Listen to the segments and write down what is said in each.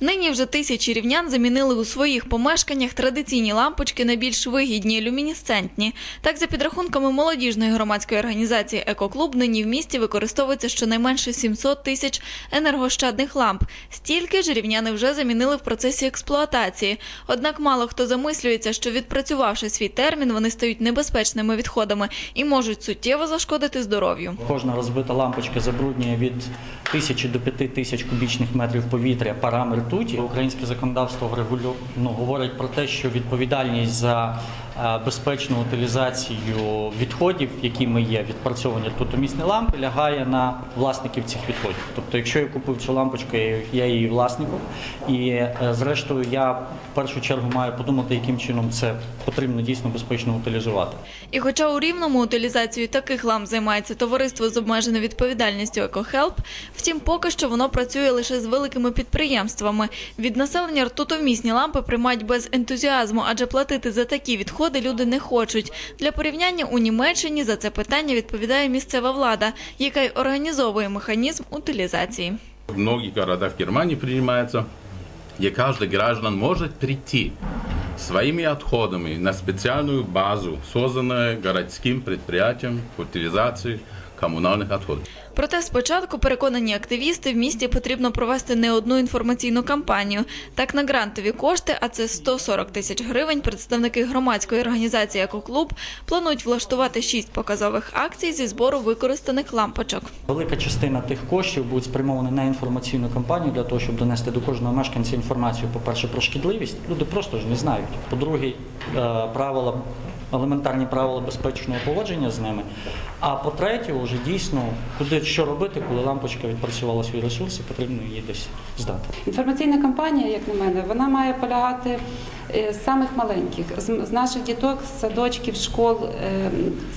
Нині вже тисячі рівнян замінили у своїх помешканнях традиційні лампочки на більш вигідні люмінесцентні. Так, за підрахунками молодіжної громадської організації Екоклуб, нині в місті використовується щонайменше 700 тисяч енергощадних ламп. Стільки ж рівняни вже замінили в процесі експлуатації. Однак мало хто замислюється, що відпрацювавши свій термін, вони стають небезпечними відходами і можуть суттєво зашкодити здоров'ю. Кожна розбита лампочка забруднює від тисячі до п'яти тисяч кубічних метрів повітря парами ртуті. Українське законодавство ну, говорить про те, що відповідальність за безпечну утилізацію відходів, які ми є, відпрацьовані ртутомісні лампи, лягає на власників цих відходів. Тобто, якщо я купив цю лампочку, я її власником, і е, зрештою я в першу чергу маю подумати, яким чином це потрібно дійсно безпечно утилізувати. І хоча у рівному утилізацією таких ламп займається товариство з обмеженою відповідальністю «Екохелп», втім, поки що воно працює лише з великими підприємствами. Від населення ртутовмісні лампи приймають без ентузіазму, адже платити за такі відходи люди не хочуть. Для порівняння у Німеччині за це питання відповідає місцева влада, яка й організовує механізм утилізації. В многих городах Германии принимается, где каждый граждан может прийти своими отходами на специальную базу, созданную городским предприятием по утилизации коммунальных отходов. Проте спочатку переконані активісти в місті потрібно провести не одну інформаційну кампанію. Так на грантові кошти, а це 140 тисяч гривень. Представники громадської організації «Екоклуб» планують влаштувати шість показових акцій зі збору використаних лампочок. Велика частина тих коштів буде спрямована на інформаційну кампанію для того, щоб донести до кожного мешканця інформацію, по-перше, про шкідливість. Люди просто ж не знають. По-друге, е, правила, елементарні правила безпечного поводження з ними. А по-третє, вже дійсно, куди що робити, коли лампочка відпрацювала свої ресурси, потрібно її десь здати. Інформаційна кампанія, як на мене, вона має полягати е, з самих маленьких, з з наших діток, з садочків, школ. Е,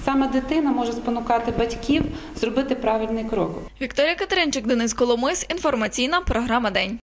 Саме дитина може спонукати батьків зробити правильний крок. Вікторія Катеринчик, Денис Коломис. Інформаційна програма День.